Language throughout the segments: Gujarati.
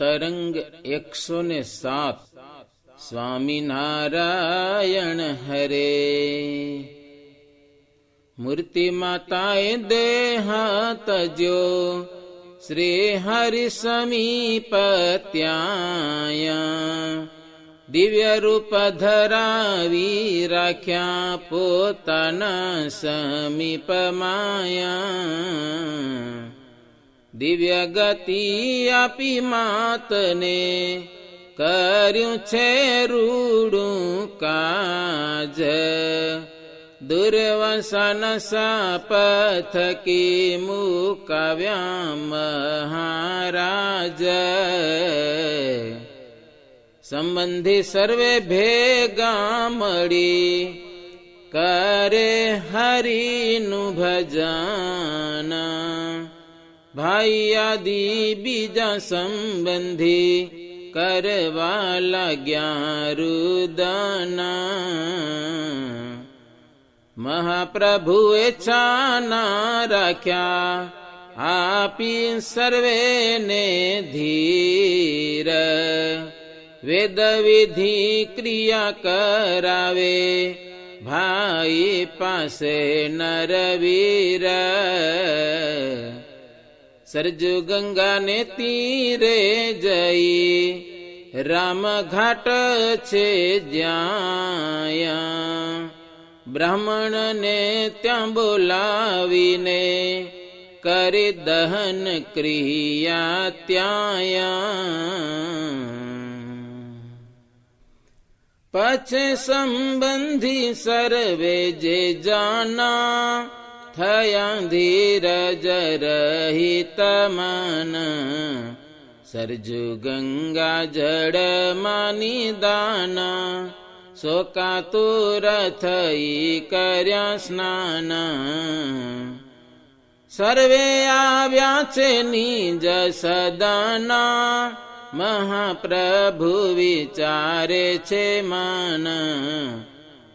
તરંગ એકસો ને સાત સ્વામિનારાયણ હરે મૂર્તિ માતાએ દેહાત જો શ્રી હરિ સમીપ ત્યાં દિવ્ય રૂપ ધરાવી રાખ્યા પોતાના સમીપ માયા દિવ્ય ગતિ આપી માતને કર્યું છે રૂડું કાજ. દુર્વસન સાપ થકી મુકાવ્યા મહારાજ. સંબંધી સર્વે ભેગા મળી કરે હરિનું ભજન. ભાઈ આદિ બીજા સંબંધી કરવા લાગ્યા રુદના મહાપ્રભુએ છાના રાખ્યા આપી સર્વેને ધીર વેદ વિધિ ક્રિયા કરાવે ભાઈ પાસે નરવીર સરજુ ગંગાને તીરે જઈ. રામ ઘાટ છે જ્યાં. બ્રાહ્મણને ત્યાં બોલાવીને કરી દહન ક્રિયા ત્યાં. પછી સંબંધી સર્વે જે જાના થયા ધીરજ રહિત મન સરજુ ગંગા જળ માની દાના શોકાતુર થઈ કર્યા સ્નાન સર્વે આવ્યા છે નિજ સદાના મહાપ્રભુ વિચારે છે મન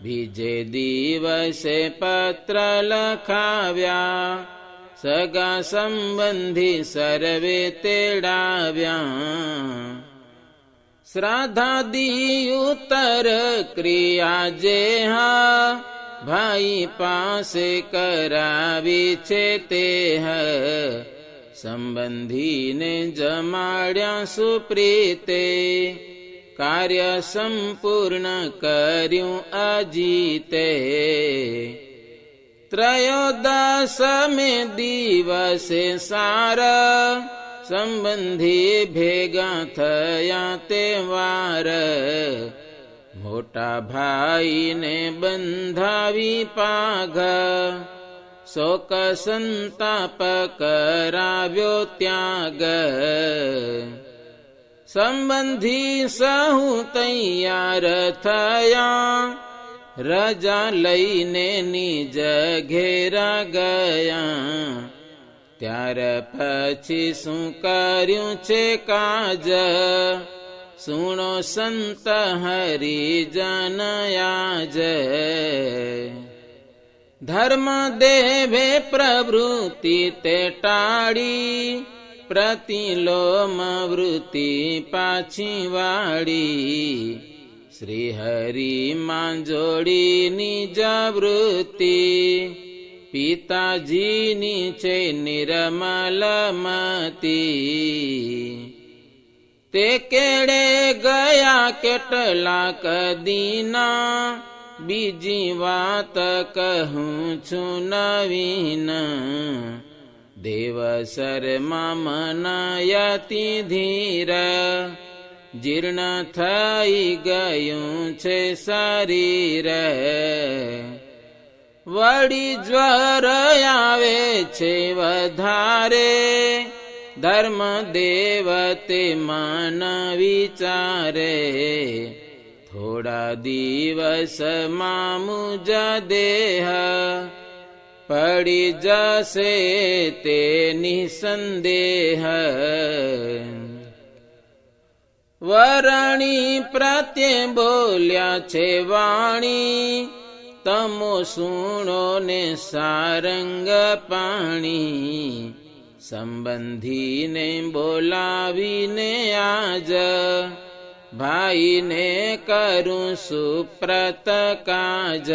બીજે દિવસે પત્ર લખાવ્યા, સગા સંબંધી સર્વે તેડાવ્યા. શ્રાદ્ધાદી ઉત્તર ક્રિયા જે હા, ભાઈ પાસે કરાવી છે તે હ. સંબંધીને જમાડ્યા સુપ્રીતે કાર્ય સંપૂર્ણ કર્યું અજીતે. ત્રયોદશમે દિવસે સારા સંબંધી ભેગા થયા તે વાર. મોટા ભાઈને બંધાવી પાઘ. શોક સંતાપ કરાવ્યો ત્યાગ. સંબંધી સહુ તૈયાર થયા. રજા લઈને નિજ ઘેરા ગયા. ત્યાર પછી શું કર્યું છે કાજ? સુણો સંત હરિજનયાજ ધર્મ દેવે પ્રવૃત્તિ તે ટાળી. પ્રતિલોમ વૃત્તિ પાછી વાળી. શ્રી હરિ માંજોડી નિજ વૃત્તિ પિતાજીની છે નિર્મલમતી તે કેડે ગયા કેટલા કદીના બીજી વાત કહું છું નવીન. દેવસરમાં મનાયતિ ધીર જીર્ણ થઈ ગયું છે શરીર વળી જ્વર આવે છે વધારે ધર્મ દેવતે માન વિચારે થોડા દિવસમાં મુજ દેહ પડી જશે તે નિસંદેહ વરણી પ્રત્યે બોલ્યા છે વાણી, તમો સુણો ને સારંગ પાણી. સંબંધીને બોલાવીને આજ ભાઈને કરું સુપ્રત કાજ.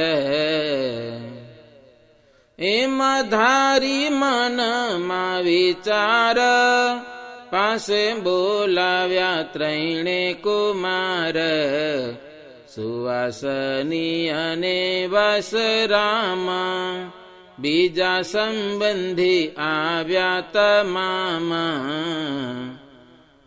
એમ ધારી મનમાં વિચાર. પાસે બોલાવ્યા ત્રણે કુમાર. સુવાસની અને વસરામાં. બીજા સંબંધી આવ્યા તમામ.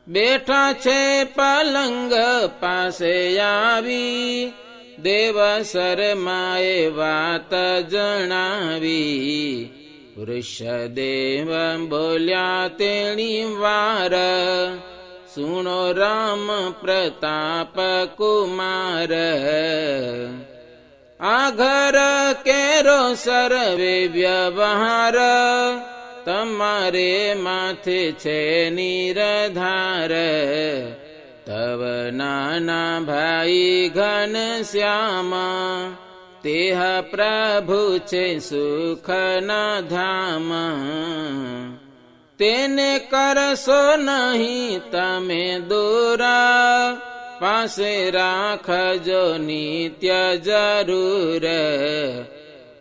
બેઠા છે પલંગ પાસે આવી. દેવ શર્માએ વાત જણાવી. વૃષદેવ બોલ્યા તેણી વાર, સુણો રામ પ્રતાપ કુમાર. આ ઘર કેરો સર્વે વ્યવહાર, તમારે માથે છે નિરધાર. તવ નાના ભાઈ ઘન શ્યામા તેહ પ્રભુ છે સુખના ધામ તેને કરશો નહીં તમે દોરા પાસે રાખજો નિત્ય જરૂર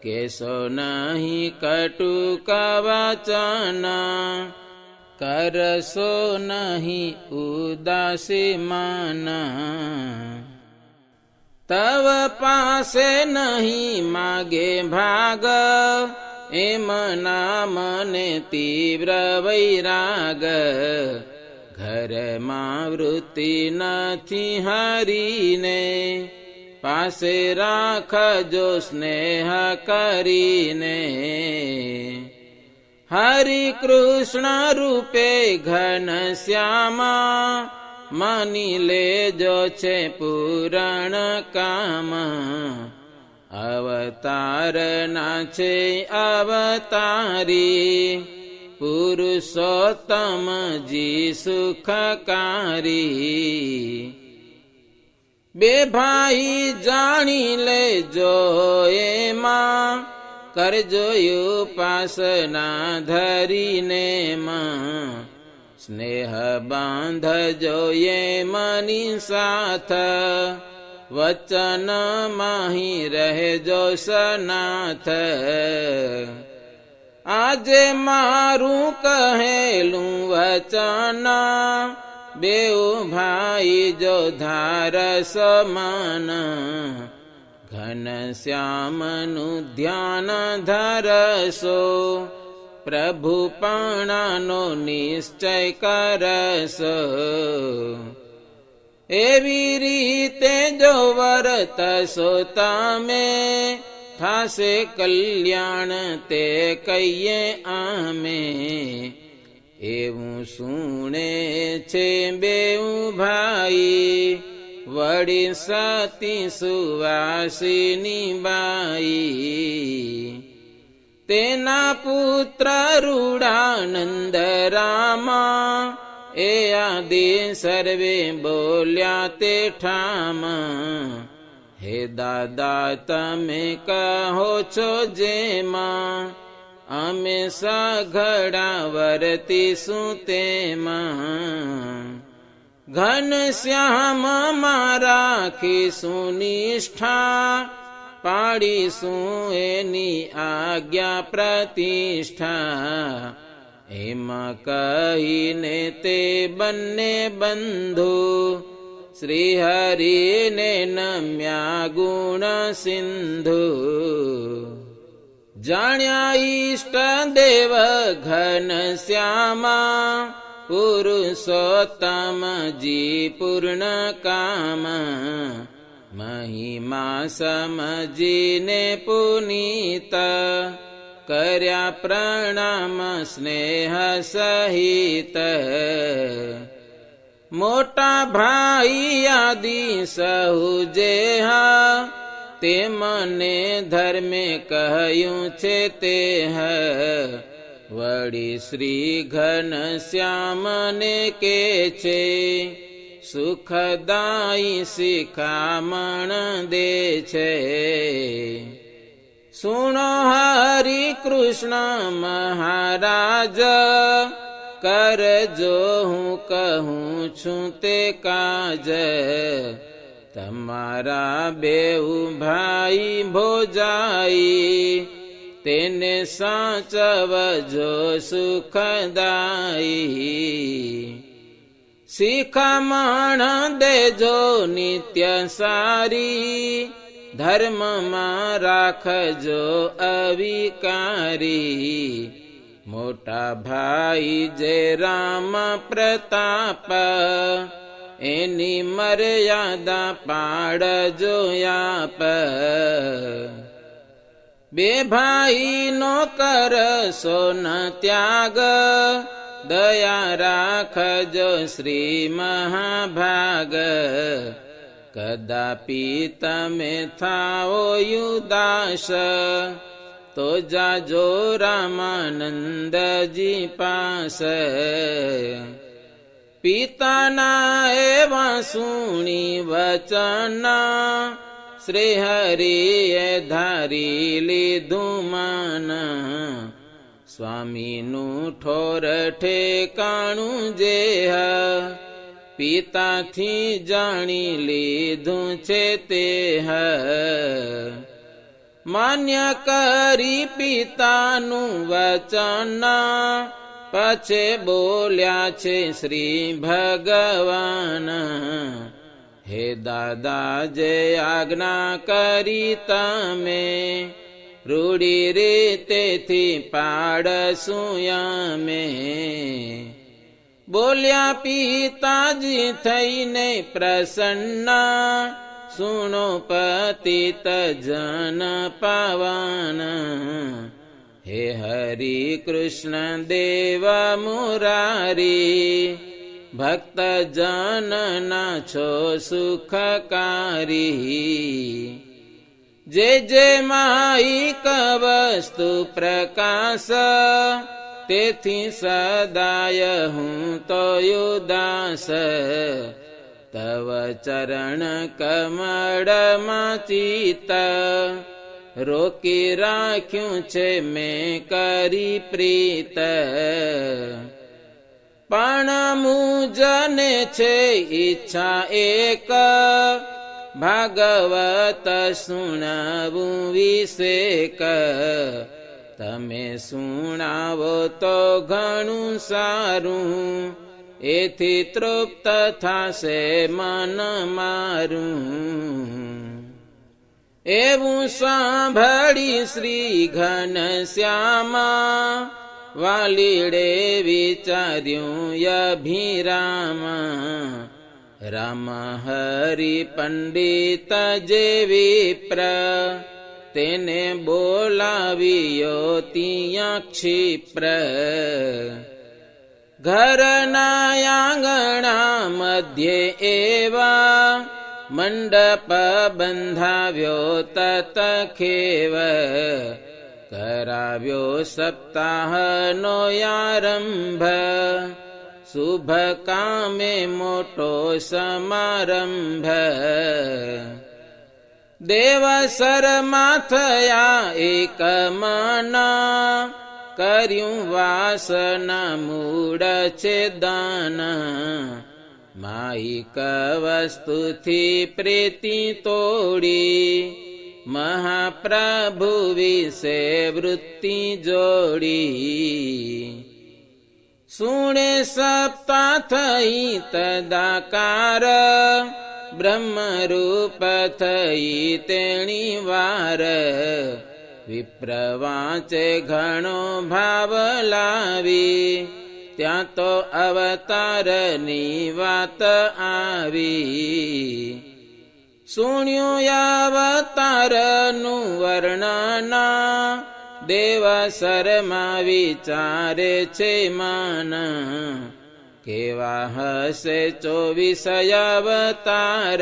કેશો નહીં કટુ વચન કરશો નહીં ઉદાસી માના. તવ પાસે નહીં માગે ભાગ. એમ મને તીવ્ર વૈરાગ. ઘરમાં વૃત્તિ નથી હરીને. પાસે રાખજો સ્નેહ કરીને. હરિ કૃષ્ણ રૂપે ઘન શ્યામા, માની લેજો છે પુરાણ કામ. અવતાર ના છે અવતારી, પુરુષોત્તમ જી સુખકારી. બે ભાઈ જાણી લેજો એમાં કરજો ઉપાસના ધરીને સ્નેહ બાંધજો એ મની સાથ. વચન માહી રહેજો સનાથ. આજે મારું કહેલું વચન બેઉ ભાઈ જો ધાર સમાન. ઘન શ્યામનું ધ્યાન ધરશો પ્રભુપાણાનો નિશ્ચય કરસો એવી રીતે જો વરતસો તમે થાશે કલ્યાણ તે કહીએ આમે એવું સુણે છે બેઉ ભાઈ વળી સતી સુવાસીની બાઈ. તેના પુત્ર રૂડાનંદ રામા એ આદિ સર્વે બોલ્યા તે ઠામા. હે દાદા, તમે કહો છો જેમાં? અમે સઘડા વરતીશું તેમાં. ઘન શ્યામ રાખીશું સુનિષ્ઠા પાડીશું એની આજ્ઞા પ્રતિષ્ઠા. એમાં કહીને તે બંને બંધુ શ્રી હરિને નમ્યા ગુણ સિંધુ. જાણ્યા ઈષ્ટ દેવ ઘન શ્યામા પુરુષોત્તમ જી પૂર્ણ કામ મહિમા સમજીને પુનીત કર્યા પ્રણામ સ્નેહ સહિત મોટા ભાઈ આદિ સહુ જેહા તે મને ધર્મે કહ્યું છે તે વળી શ્રી ઘન શ્યામને કે છે, સુખદાયી શિખામણ દે છે. સુણો હરિ કૃષ્ણ મહારાજ કરજો હું કહું છું તે કાજ. તમારા બેઉ ભાઈ ભોજાઈ તેને સાચવજો સુખદાઈ શિખામણ દેજો નિત્ય સારી. ધર્મમાં રાખજો અવિકારી. મોટા ભાઈ જે રામ પ્રતાપ, એની મર્યાદા પાડજો યાપ બે ભાઈનો કરશો ન ત્યાગ. દયા રાખજો શ્રી મહાભાગ. કદાપી તમે થાઓ યુદાસ. તો જાજો રામાનંદજી પાસ. પિતાના એવા સુણી વચના શ્રી હરિએ ધારી લીધું માન સ્વામીનું ઠોર ઠેકાણું જે પિતાથી જાણી લીધું છે તે માન્ય કરી પિતાનું વચન પછે બોલ્યા છે શ્રી ભગવાન. હે દાદા, જે આજ્ઞા કરી તમે, રૂડી રીતેથી પાડશું અમે બોલ્યા પિતાજી થઈને પ્રસન્ન, સુણો પતિત જન પાવન. હે હરિ કૃષ્ણ દેવ મુરારી ભક્ત જનના છો સુખકારી. જે જે માઈક વસ્તુ પ્રકાશ, તેથી સદાય હું તો યુદાસ. તવ ચરણ કમળમાં ચિત રોકી રાખ્યું છે મેં કરી પ્રીત. પણ મુજને છે ઈચ્છા એક. ભાગવત સુણાવું વિશેક. તમે સુણાવો તો ઘણું સારું. એથી તૃપ્ત થશે મન મારું. એવું સાંભળી શ્રી ઘનશ્યામા વાલીડે વિચાર્યું અભિરામા. રામ હરિ પંડિત જે વિપ્ર, તેને બોલાવ્યો ત્યાં ક્ષિપ્ર. ઘરના આંગણા મધ્યે એવા મંડપ બંધાવ્યો તત ખેવ. કરાવ્યો સપ્તાહનો આરંભ. શુભ કામે મોટો સમારંભ. દેવસરમાં થયા એક મના. કર્યું વાસના મૂળ છે દાન. માઈક વસ્તુથી પ્રીતિ તોડી. મહાપ્રભુ વિશે વૃત્તિ જોડી. સુણે સપ્તા થઈ તદાકાર બ્રહ્મરૂપ થઈ તેણી વાર. વિપ્રવાચે ઘણો ભાવ લાવી, ત્યાં તો અવતારની વાત આવી. સુણ્યું યાવતારનું વર્ણના. દેવા શર્મા વિચારે છે માન. કેવા હશે ચોવીસ અવતાર?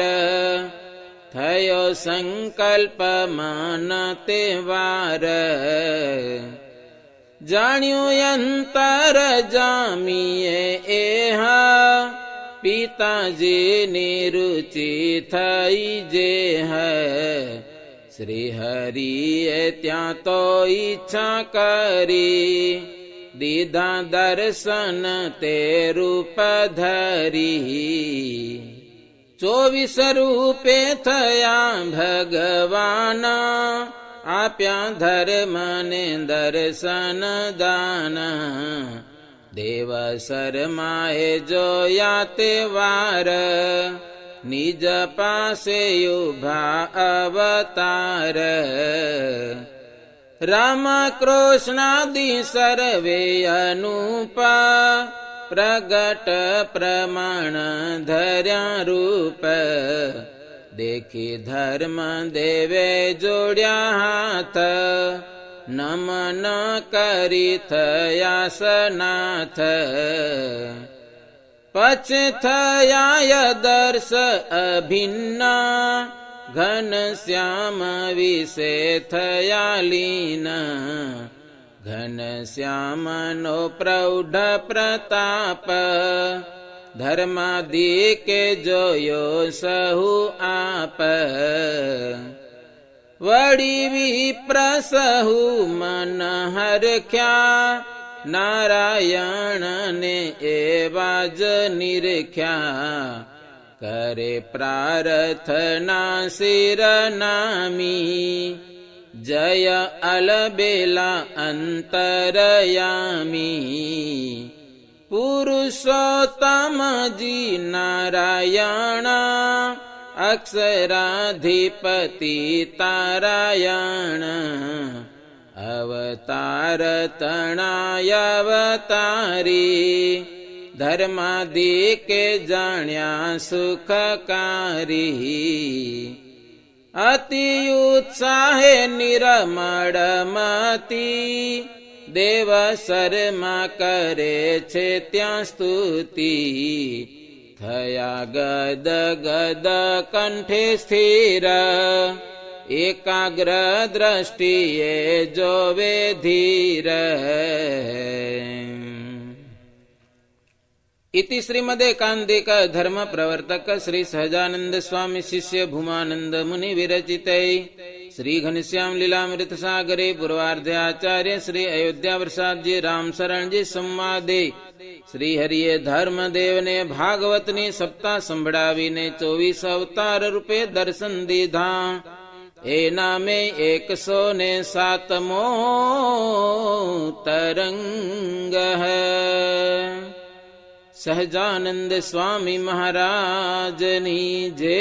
થયો સંકલ્પ માન તહેવાર જાણ્યું અંતર જામીએ એહા. પિતાજીની રુચિ થઈ જે હૈ. શ્રી હરિએ ત્યાં તો ઈચ્છા કરી, દીધા દર્શન તે રૂપ ધરી. ચોવીસ રૂપે થયા ભગવાન, આપ્યા ધર્મને દર્શન દાન. દેવ શર્માએ જોયા તે વાર નિજ પાસે ઊભા અવતાર. રામ કૃષ્ણાદિ સર્વે અનુપા પ્રગટ પ્રમાણ ધર્યા રૂપ. દેખી ધર્મ દેવે જોડ્યા હાથ. નમન કરી થયા સનાથ પછ થયા દર્શ અભિન્ન. ઘન શ્યામ વિશે થયા લીન ઘન શ્યામનો પ્રૌઢ પ્રતાપ. ધર્માદી કે જોયો સહુ આપ. વળી વિપ્રસહુ મન હરખ્યા. નારાયણને એવા જ નિરખ્યા. કરે પ્રાર્થના શિર નામી. જય અલબેલા અંતરયામી. પુરુષોત્તમજી નારાયણ. અક્ષરાધિપતિ તારાયણ અવતાર તણાય અવતારી ધર્માદી કે જાણ્યા સુખકારી અતિ ઉત્સાહે નિરમળમતી દેવ શર્મા કરે છે ત્યાં સ્તુતિ થયા ગદ ગદ કંઠે સ્થિર એકાગ્ર દ્રષ્ટિએ જોવે ધીર इति श्रीमदेकान्तिक धर्म प्रवर्तक श्री सहजानंद स्वामी शिष्य भूमानंद मुनि શ્રી ઘનશ્યામ લીલામૃત સાગરે પૂર્વાર્ધે આચાર્ય શ્રી અયોધ્યા પ્રસાદજી રામ શરણજી સંવાદે. શ્રી હરિએ ધર્મદેવને ભાગવતની સપ્તાહ સંભળાવીને ચોવીસ અવતાર રૂપે દર્શન દીધા. એ નામે એકસો ને સાતમો તરંગ સહજાનંદ સ્વામી મહારાજની જય